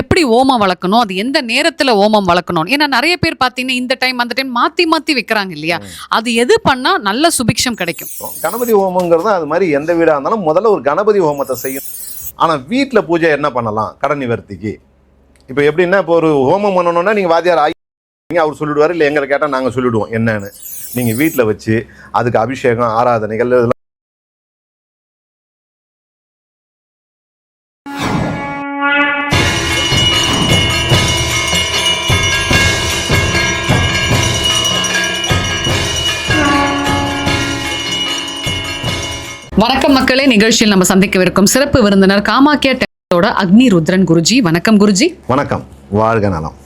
எப்படி ஓமம் வளர்க்கணும்? அது எந்த நேரத்துல ஓமம் வளர்க்கணும் ஏன்னா நிறைய பேர் பாத்தீங்கன்னா இந்த டைம் அந்த டைம் மாத்தி மாத்தி வைக்கிறாங்க இல்லையா? அது எது பண்ணா நல்ல சுபிக்ஷம் கிடைக்கும்? கணபதி ஹோமங்கிறது அது மாதிரி எந்த வீடாக இருந்தாலும் முதல்ல ஒரு கணபதி ஹோமத்தை செய்யும் ஆனால் வீட்டில் பூஜை என்ன பண்ணலாம்? கடன் நிவர்த்திக்கு. இப்போ எப்படின்னா இப்போ ஒரு ஹோமம் பண்ணணும்னா நீங்கள் வாத்தியார் ஆகி அவர் சொல்லிடுவார் இல்லை எங்களை கேட்டால் நாங்கள் சொல்லிவிடுவோம் என்னன்னு. நீங்கள் வீட்டில் வச்சு அதுக்கு அபிஷேகம் ஆராதனைகள் இதெல்லாம் வணக்கம் மக்களே. நிகழ்ச்சியில் நம்ம சந்திக்கவிருக்கும் சிறப்பு விருந்தினர் காமாக்கியா டெம்பிளோட அக்னி ருத்ரன் குருஜி. வணக்கம் குருஜி. வணக்கம். வாழ்க நலம்.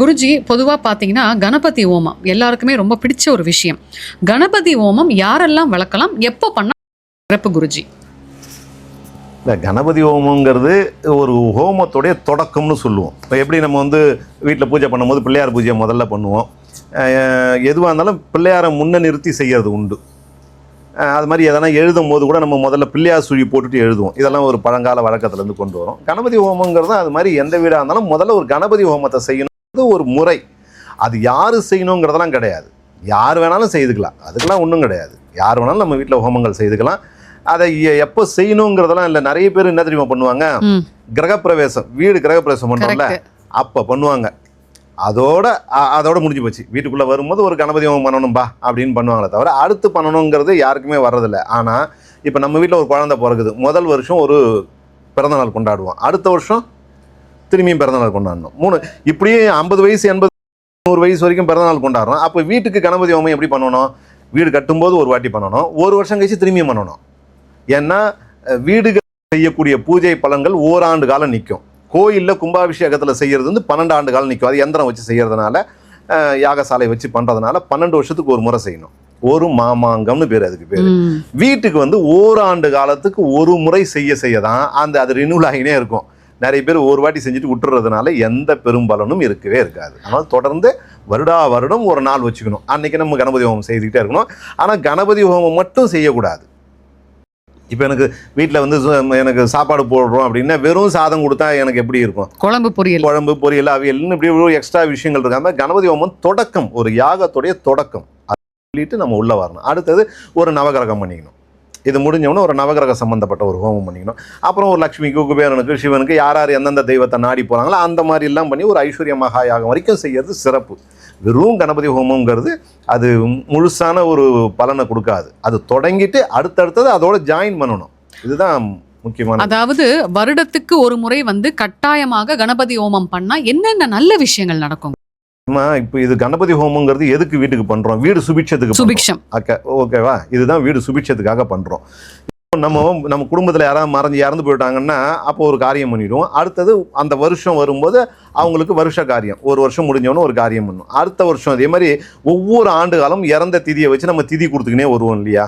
குருஜி பொதுவா பாத்தீங்கன்னா கணபதி ஓமம் எல்லாருக்குமே ரொம்ப பிடிச்ச ஒரு விஷயம். கணபதி ஓமம் யாரெல்லாம் வளர்க்கலாம்? எப்போ பண்ணா சிறப்பு குருஜி? இந்த கணபதி ஹோமங்கிறது ஒரு ஹோமத்துடைய தொடக்கம்னு சொல்லுவோம். இப்போ எப்படி நம்ம வந்து வீட்டில் பூஜை பண்ணும்போது பிள்ளையார் பூஜையை முதல்ல பண்ணுவோம். எதுவாக இருந்தாலும் பிள்ளையாரை முன்ன நிறுத்தி செய்கிறது உண்டு. அது மாதிரி எதனா எழுதும் போது கூட நம்ம முதல்ல பிள்ளையார் சுழி போட்டுட்டு எழுதுவோம். இதெல்லாம் ஒரு பழங்கால வழக்கத்துலேருந்து கொண்டு வரோம். கணபதி ஹோமங்கிறது அது மாதிரி எந்த வீடாக இருந்தாலும் முதல்ல ஒரு கணபதி ஹோமத்தை செய்யணுங்கிறது ஒரு முறை. அது யார் செய்யணுங்கிறதெல்லாம் கிடையாது. யார் வேணாலும் செய்துக்கலாம். அதுக்கெல்லாம் ஒன்றும் கிடையாது. யார் வேணாலும் நம்ம வீட்டில் ஹோமங்கள் செய்துக்கலாம். அதை எப்போ செய்யணுங்கிறதெல்லாம் இல்லை. நிறைய பேர் என்ன தெரியுமா பண்ணுவாங்க? கிரகப்பிரவேசம். வீடு கிரகப்பிரவேசம் பண்ணுறோம்ல அப்போ பண்ணுவாங்க. அதோட அதோட முடிஞ்சு போச்சு. வீட்டுக்குள்ளே வரும்போது ஒரு கணபதி ஹோமம் பண்ணணும்பா அப்படின்னு பண்ணுவாங்களே தவிர அடுத்து பண்ணணுங்கிறது யாருக்குமே வர்றதில்ல. ஆனால் இப்போ நம்ம வீட்டில் ஒரு குழந்தை பிறகுது முதல் வருஷம் ஒரு பிறந்தநாள் கொண்டாடுவோம். அடுத்த வருஷம் திரும்பியும் பிறந்தநாள் கொண்டாடணும். மூணு இப்படியே ஐம்பது வயசு எண்பது நூறு வயசு வரைக்கும் பிறந்தநாள் கொண்டாடுறோம். அப்போ வீட்டுக்கு கணபதி ஹோமம் எப்படி பண்ணணும்? வீடு கட்டும்போது ஒரு வாட்டி பண்ணணும். ஒரு வருஷம் கழிச்சு திரும்பியும் பண்ணணும். ஏன்னா வீடுகள் செய்யக்கூடிய பூஜை பலன்கள் ஓராண்டு காலம் நிற்கும் கோயிலில் கும்பாபிஷேகத்தில் செய்கிறது வந்து பன்னெண்டு ஆண்டு காலம் நிற்கும் அது எந்திரம் வச்சு செய்கிறதுனால யாகசாலை வச்சு பண்ணுறதுனால பன்னெண்டு வருஷத்துக்கு ஒரு முறை செய்யணும். ஒரு மாமாங்கம்னு பேர் அதுக்கு பேர். வீட்டுக்கு வந்து ஓராண்டு காலத்துக்கு ஒரு முறை செய்ய செய்ய தான் அந்த அது ரினியூல் ஆகினே இருக்கும். நிறைய பேர் ஒரு வாட்டி செஞ்சுட்டு விட்டுறதுனால எந்த பெரும்பலனும் இருக்கவே இருக்காது. ஆனால் தொடர்ந்து வருடா வருடம் ஒரு நாள் வச்சுக்கணும். அன்னைக்கு நம்ம கணபதி ஹோமம் செய்துக்கிட்டே இருக்கணும். ஆனால் கணபதி ஹோமம் மட்டும் செய்யக்கூடாது. இப்போ எனக்கு வீட்டில் வந்து எனக்கு சாப்பாடு போடுறோம் அப்படின்னா வெறும் சாதம் கொடுத்தா எனக்கு எப்படி இருக்கும்? குழம்பு பொரியல். குழம்பு பொரியல் அவியல்னு இப்படி ஒரு எக்ஸ்ட்ரா விஷயங்கள் இருக்காம கணபதி ஹோமம் தொடக்கம் ஒரு யாகத்துடைய தொடக்கம். அது சொல்லிட்டு நம்ம உள்ள வரணும். அடுத்தது ஒரு நவகிரகம் பண்ணிக்கணும். இது முடிஞ்சவொடனே ஒரு நவகிரக சம்பந்தப்பட்ட ஒரு ஹோமம் பண்ணிக்கணும். அப்புறம் ஒரு லக்ஷ்மிக்கு குபேரனுக்கு சிவனுக்கு யார் யார் எந்தெந்த தெய்வத்தை நாடி போகிறாங்களோ அந்த மாதிரி எல்லாம் பண்ணி ஒரு ஐஸ்வர்ய மகா யாகம் வரைக்கும் செய்யறது சிறப்பு. வெறும் கணபதி ஹோமங்கிறது அது முழுசான ஒரு பலனை கொடுக்காது. அது தொடங்கிட்டு அடுத்தடுத்தது அதோட ஜாயின் பண்ணணும். இதுதான் முக்கியமான அதாவது வருடத்துக்கு ஒரு முறை வந்து கட்டாயமாக கணபதி ஹோமம் பண்ணா என்னென்ன நல்ல விஷயங்கள் நடக்கும்? இப்போ இது கணபதி ஹோமங்கிறது எதுக்கு வீட்டுக்கு பண்றோம்? வீடு சுபிட்சத்துக்கு. சுபிக்ஷம். ஓகேவா? இதுதான் வீடு சுபிட்சத்துக்காக பண்றோம். நம்ம நம்ம குடும்பத்தில் யாராவது மறைஞ்சு இறந்து போயிட்டாங்கன்னா அப்போ ஒரு காரியம் பண்ணிடுவோம். அடுத்தது அந்த வருஷம் வரும்போது அவங்களுக்கு வருஷ காரியம். ஒரு வருஷம் முடிஞ்சவொன்னே ஒரு காரியம் பண்ணும். அடுத்த வருஷம் அதே மாதிரி ஒவ்வொரு ஆண்டு காலம் இறந்த திதியை வச்சு நம்ம திதி கொடுத்துக்கினே வருவோம் இல்லையா?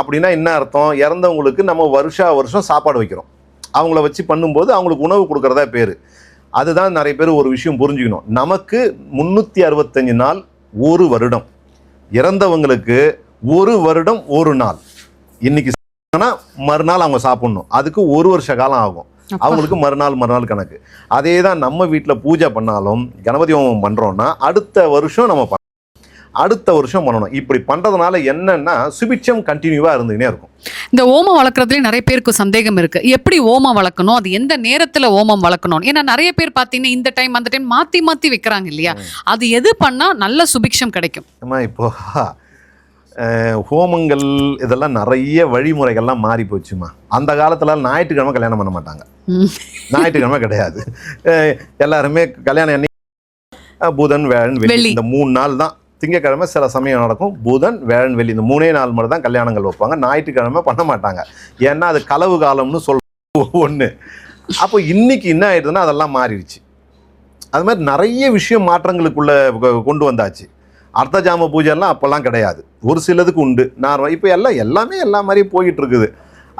அப்படின்னா என்ன அர்த்தம்? இறந்தவங்களுக்கு நம்ம வருஷா வருஷம் சாப்பாடு வைக்கிறோம். அவங்கள வச்சு பண்ணும்போது அவங்களுக்கு உணவு கொடுக்கறதா பேர். அதுதான் நிறைய பேர் ஒரு விஷயம் புரிஞ்சுக்கணும். நமக்கு முந்நூற்றி அறுபத்தஞ்சு நாள் ஒரு வருடம். இறந்தவங்களுக்கு ஒரு வருடம் ஒரு நாள். இன்னைக்கு சாப்பிட்டாங்கன்னா மறுநாள் அவங்க சாப்பிடணும். அதுக்கு ஒரு வருஷ காலம் ஆகும். அவங்களுக்கு மறுநாள் மறுநாள் கணக்கு. அதே தான் நம்ம வீட்டில் பூஜை பண்ணாலும் கணபதி ஹோமம் பண்ணுறோன்னா அடுத்த வருஷம் நம்ம பண்ணணும். அடுத்த வருஷம் பண்ணணும். இப்படி பண்ணுறதுனால என்னன்னா சுபிட்சம் கண்டினியூவாக இருந்துகிட்டே இருக்கும். இந்த ஓமம் வளர்க்குறதுல நிறைய பேருக்கு சந்தேகம் இருக்கு. எப்படி ஓமம் வளர்க்கணும்? அது எந்த நேரத்துல ஓமம் வளர்க்கணும்? ஏன்னா நிறைய பேர் பாத்தீங்கன்னா இந்த டைம் அந்த டைம் மாத்தி மாத்தி வைக்கிறாங்க இல்லையா? அது எது பண்ணா நல்ல சுபிக்ஷம் கிடைக்கும்? இப்போ ஹோமங்கள் இதெல்லாம் நிறைய வழிமுறைகள்லாம் மாறி போச்சுமா அந்த காலத்துல ஞாயிற்றுக்கிழமை கல்யாணம் பண்ண மாட்டாங்க. ஞாயிற்றுக்கிழமை கிடையாது. எல்லாருமே கல்யாணம் என்னைக்கு அஹ், புதன் வேழன் வெள்ளி. இந்த மூணு நாள் தான் திங்கக்கிழமை சில சமயம் நடக்கும். புதன் வேழன் வெள்ளி இந்த மூணே நாள் மட்டும் தான் கல்யாணங்கள் வைப்பாங்க. ஞாயிற்றுக்கிழமை பண்ண மாட்டாங்க. ஏன்னா அது களவு காலம்னு சொல்ல ஒன்று அப்போ இன்னைக்கு என்ன ஆயிடுதுன்னா அதெல்லாம் மாறிடுச்சு. அது மாதிரி நிறைய விஷயம் மாற்றங்களுக்குள்ள கொண்டு வந்தாச்சு. அர்த்த ஜாம பூஜைலாம் அப்போல்லாம் கிடையாது. ஒரு சிலதுக்கு உண்டு. நான் இப்போ எல்லாம் எல்லாமே எல்லா மாதிரியும் போயிட்டுருக்குது.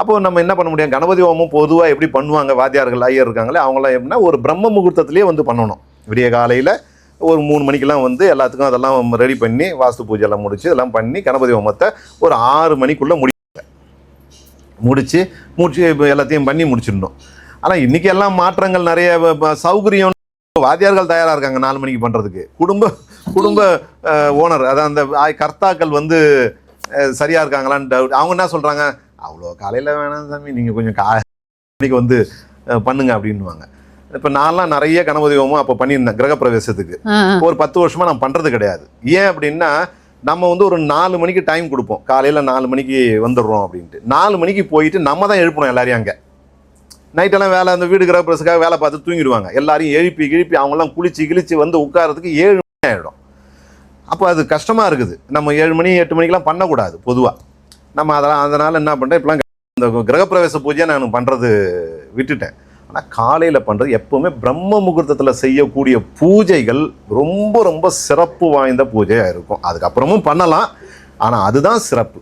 இருக்குது நம்ம என்ன பண்ண முடியும்? கணபதி ஹோமம் பொதுவாக எப்படி பண்ணுவாங்க? வாத்தியார்கள் ஐயர் இருக்காங்களே அவங்களாம் எப்படின்னா ஒரு பிரம்ம முகூர்த்தத்துலேயே வந்து பண்ணணும். விடிய காலையில் ஒரு மூணு மணிக்கெல்லாம் வந்து எல்லாத்துக்கும் அதெல்லாம் ரெடி பண்ணி வாஸ்து பூஜைலாம் முடித்து இதெல்லாம் பண்ணி கணபதி ஹோமத்தை ஒரு ஆறு மணிக்குள்ளே முடிப்பாங்க முடித்து முடிச்சு இப்போ எல்லாத்தையும் பண்ணி முடிச்சிடணும். ஆனால் இன்றைக்கி எல்லாம் மாற்றங்கள் நிறைய சௌகரியம் வாத்தியார்கள் தயாரா இருக்காங்க நாலு மணிக்கு பண்றதுக்கு. குடும்ப குடும்ப ஓனர் அதான் அந்த கர்த்தாக்கள் வந்து அஹ், சரியா இருக்காங்களான்னு doubt. அவங்க என்ன சொல்றாங்க? அவ்வளோ காலையில வேணாம் சாமி நீங்க கொஞ்சம் கா மணிக்கு வந்து பண்ணுங்க அப்படின்னுவாங்க. இப்போ நான்லாம் நிறைய கணபதி ஹோமம் அப்போ பண்ணியிருந்தேன் கிரகப்பிரவேசத்துக்கு. ஒரு பத்து வருஷமா நான் பண்றது கிடையாது. ஏன் அப்படின்னா நம்ம வந்து ஒரு நாலு மணிக்கு டைம் கொடுப்போம். காலையில நாலு மணிக்கு வந்துடுறோம் அப்படின்ட்டு. நாலு மணிக்கு போயிட்டு நம்ம தான் எழுப்பணும் எல்லாரையும் அங்கே. நைட்டெல்லாம் வேலை அந்த வீடு கிரகப்பிரசுக்காக வேலை பார்த்து தூங்கிடுவாங்க. எல்லாரையும் எழுப்பி கிழிப்பி அவங்கெல்லாம் குளிச்சு கிழிச்சு வந்து உட்காரத்துக்கு ஏழு மணி ஆகிடும் அப்போ அது கஷ்டமாக இருக்குது. நம்ம ஏழு மணி எட்டு மணிக்கெல்லாம் பண்ணக்கூடாது பொதுவாக நம்ம அதெல்லாம் அதனால் என்ன பண்ணுறேன் இப்பெல்லாம் இந்த கிரகப்பிரவேச பூஜையை நான் பண்ணுறது விட்டுட்டேன். ஆனால் காலையில் பண்ணுறது எப்போவுமே பிரம்ம முகூர்த்தத்தில் செய்யக்கூடிய பூஜைகள் ரொம்ப ரொம்ப சிறப்பு வாய்ந்த பூஜையாக இருக்கும். அதுக்கப்புறமும் பண்ணலாம். ஆனால் அதுதான் சிறப்பு.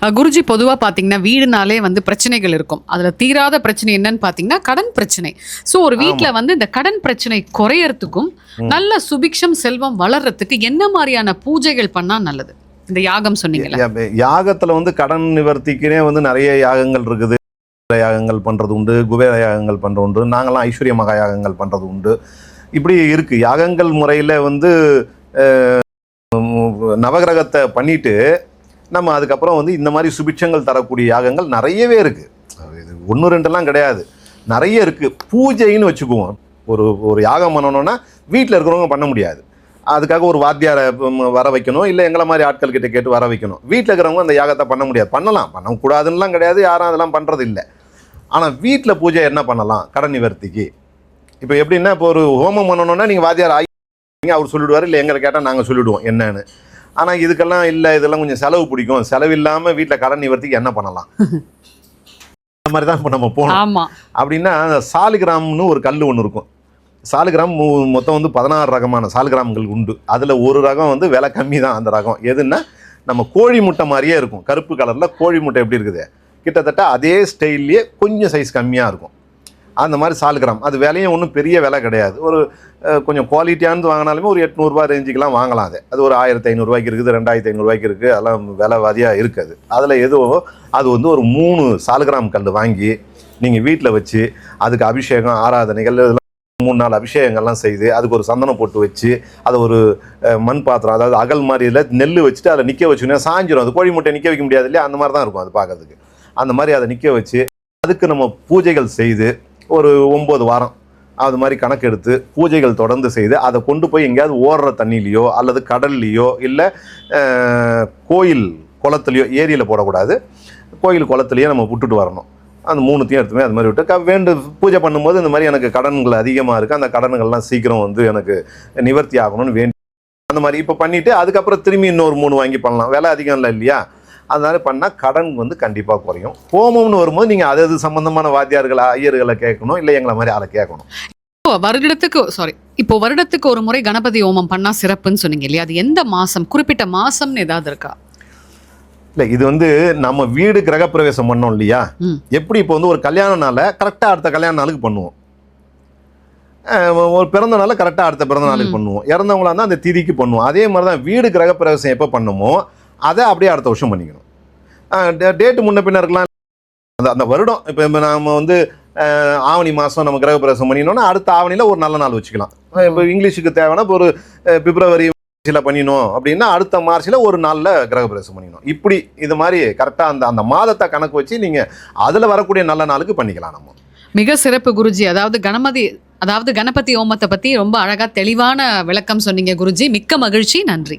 குருஜி பொதுவா பாத்தீங்கன்னா வீடுனாலே வந்து பிரச்சனைகள் இருக்கும். அதுல தீராத பிரச்சனை என்னன்னு பாத்தீங்கன்னா கடன் பிரச்சனை. சோ ஒரு வீட்ல வந்து இந்த கடன் பிரச்சனை குறையறதுக்கும். நல்ல சுபிக்ஷம் செல்வம் வளர்றதுக்கு என்ன மாதிரியான பூஜைகள் பண்ணா நல்லது? இந்த யாகம் சொன்னீங்கல்ல. யா- யாகத்துல வந்து கடன் நிவர்த்திக்குனே வந்து நிறைய யாகங்கள் இருக்குது. யாகங்கள் பண்றது உண்டு குபேர யாகங்கள் பண்றது உண்டு நாங்களாம் ஐஸ்வர்ய மகா யாகங்கள் பண்றது உண்டு. இப்படி இருக்கு. யாகங்கள் முறையில வந்து நவகிரகத்தை பண்ணிட்டு நம்ம அதுக்கப்புறம் வந்து இந்த மாதிரி சுபிட்சங்கள் தரக்கூடிய யாகங்கள் நிறையவே இருக்குது இது ஒன்று ரெண்டெல்லாம் கிடையாது. நிறைய இருக்குது பூஜைன்னு வச்சுக்குவோம். ஒரு ஒரு யாகம் பண்ணணும்னா வீட்டில் இருக்கிறவங்க பண்ண முடியாது. அதுக்காக ஒரு வாத்தியாரை வர வைக்கணும். இல்லை எங்களை மாதிரி ஆட்கள் கிட்ட கேட்டு வர வைக்கணும். வீட்டில் இருக்கிறவங்க அந்த யாகத்தை பண்ண முடியாது. பண்ணலாம். பண்ணக்கூடாதுன்னுலாம் கிடையாது. யாரும் அதெல்லாம் பண்ணுறது இல்லை ஆனால் வீட்டில் பூஜை என்ன பண்ணலாம்? கடன் நிவர்த்திக்கு. இப்போ எப்படின்னா இப்போ ஒரு ஹோமம் பண்ணணுன்னா நீங்கள் வாத்தியார் ஆகி அவர் சொல்லிடுவார் இல்லை எங்களை கேட்டால் நாங்கள் சொல்லிடுவோம் என்னன்னு. ஆனால் இதுக்கெல்லாம் இல்லை இதெல்லாம் கொஞ்சம் செலவு பிடிக்கும். செலவு இல்லாமல் வீட்டில் கடன் நிவர்த்திக்கு என்ன பண்ணலாம்? அந்த மாதிரி தான் இப்போ நம்ம ஆமா. அப்படின்னா சாலிகிராம்னு ஒரு கல் ஒன்று இருக்கும். சாலிகிராம் மொத்தம் வந்து பதினாறு ரகமான சாலிகிராம்கள் உண்டு. அதில் ஒரு ரகம் வந்து விலை கம்மி தான் அந்த ரகம். எதுன்னா நம்ம கோழி முட்டை மாதிரியே இருக்கும். கருப்பு கலரில் கோழி முட்டை எப்படி இருக்குது? கிட்டத்தட்ட அதே ஸ்டைல்லையே கொஞ்சம் சைஸ் கம்மியாக இருக்கும். அந்த மாதிரி சாலிகிராம் அது விலையும் ஒன்றும் பெரிய விலை கிடையாது. ஒரு கொஞ்சம் குவாலிட்டியானது வாங்கினாலுமே ஒரு எட்நூறுபா ரேஞ்சுக்கெலாம் வாங்கலாம் அது. அது ஒரு ஆயிரத்தி ஐநூறுரூவாய்க்கு இருக்குது ரெண்டாயிரத்தி ஐநூறுரூவாய்க்கு இருக்குது. அதெல்லாம் விலை வாதியாக இருக்குது. அதில் எதுவோ அது வந்து ஒரு மூணு சாலிகிராம் கல் வாங்கி நீங்கள் வீட்டில் வச்சு அதுக்கு அபிஷேகம் ஆராதனைகள் இதெல்லாம் மூணு நாள் அபிஷேகங்கள்லாம் செய்து அதுக்கு ஒரு சந்தனம் போட்டு வச்சு அதை ஒரு மண் பாத்திரம் அதாவது அகல் மாதிரி இல்லை நெல் வச்சுட்டு அதில் நிற்க வச்சுன்னா சாஞ்சிரும். அது கோழி முட்டை நிற்க வைக்க முடியாது இல்லையா? அந்த மாதிரி தான் இருக்கும் அது பார்க்கறதுக்கு. அந்த மாதிரி அதை நிற்க வச்சு அதுக்கு நம்ம பூஜைகள் செய்து ஒரு ஒம்பது வாரம் அது மாதிரி கணக்கெடுத்து பூஜைகள் தொடர்ந்து செய்து அதை கொண்டு போய் எங்கேயாவது ஓடுற தண்ணியிலையோ அல்லது கடல்லையோ இல்லை கோயில் குளத்துலையோ ஏரியில் போடக்கூடாது. கோயில் குளத்துலையோ நம்ம விட்டுட்டு வரணும். அந்த மூணுத்தையும் எடுத்துமே அது மாதிரி விட்டு க- வேண்டு பூஜை பண்ணும்போது இந்த மாதிரி எனக்கு கடன்கள் அதிகமாக இருக்குது அந்த கடன்கள்லாம் சீக்கிரம் வந்து எனக்கு நிவர்த்தி ஆகணும்னு வேண்டி அந்த மாதிரி இப்போ பண்ணிவிட்டு அதுக்கப்புறம் திரும்பி இன்னொரு மூணு வாங்கி பண்ணலாம். விலை அதிகம் இல்லை இல்லையா? அதனால பண்ணால் கடன் வந்து கண்டிப்பாக குறையும். ஹோமம்னு வரும்போது நீங்கள் அது அது சம்மந்தமான வாத்தியார்களை ஐயர்களை கேட்கணும் இல்லை எங்களை மாதிரி அதை கேட்கணும். இப்போ வருடத்துக்கு சாரி இப்போ வருடத்துக்கு ஒரு முறை கணபதி ஹோமம் பண்ணா சிறப்புன்னு சொன்னீங்க இல்லையா? அது எந்த மாசம்? குறிப்பிட்ட மாசம்னு ஏதாவது இருக்கா? இல்லை இது வந்து நம்ம வீடு கிரகப்பிரவேசம் பண்ணோம் இல்லையா. எப்படி இப்போ வந்து ஒரு கல்யாண நாளை கரெக்டாக அடுத்த கல்யாண நாளுக்கு பண்ணுவோம். ஒரு பிறந்த நாளை கரெக்டாக அடுத்த பிறந்த நாளுக்கு. பண்ணுவோம். இறந்தவங்களா இருந்தால் அந்த திதிக்கு பண்ணுவோம். அதே மாதிரி தான் வீடு கிரகப்பிரவேசம் எப்போ பண்ணுமோ அதை அப்படியே அடுத்த வருஷம் பண்ணிக்கணும். டேட்டு முன்ன பின்ன இருக்கலாம். அந்த அந்த வருடம் இப்போ நாம் வந்து ஆவணி மாதம் நம்ம கிரகப்பிரவேசம் பண்ணினோம்னா அடுத்த ஆவணியில் ஒரு நல்ல நாள் வச்சுக்கலாம். இப்போ இங்கிலீஷுக்கு தேவைன்னா இப்போ ஒரு பிப்ரவரி மார்ச்சில் பண்ணினோம் அப்படின்னா அடுத்த மார்ச்சில் ஒரு நாளில் கிரகப்பிரவேசம் பண்ணினோம். இப்படி இது மாதிரி கரெக்டாக அந்த அந்த மாதத்தை கணக்கு வச்சு நீங்கள் அதில் வரக்கூடிய நல்ல நாளுக்கு பண்ணிக்கலாம் நம்ம. மிக சிறப்பு குருஜி. அதாவது கணபதி அதாவது கணபதி ஹோமத்தை பற்றி ரொம்ப அழகாக தெளிவான விளக்கம் சொன்னீங்க குருஜி. மிக்க மகிழ்ச்சி. நன்றி.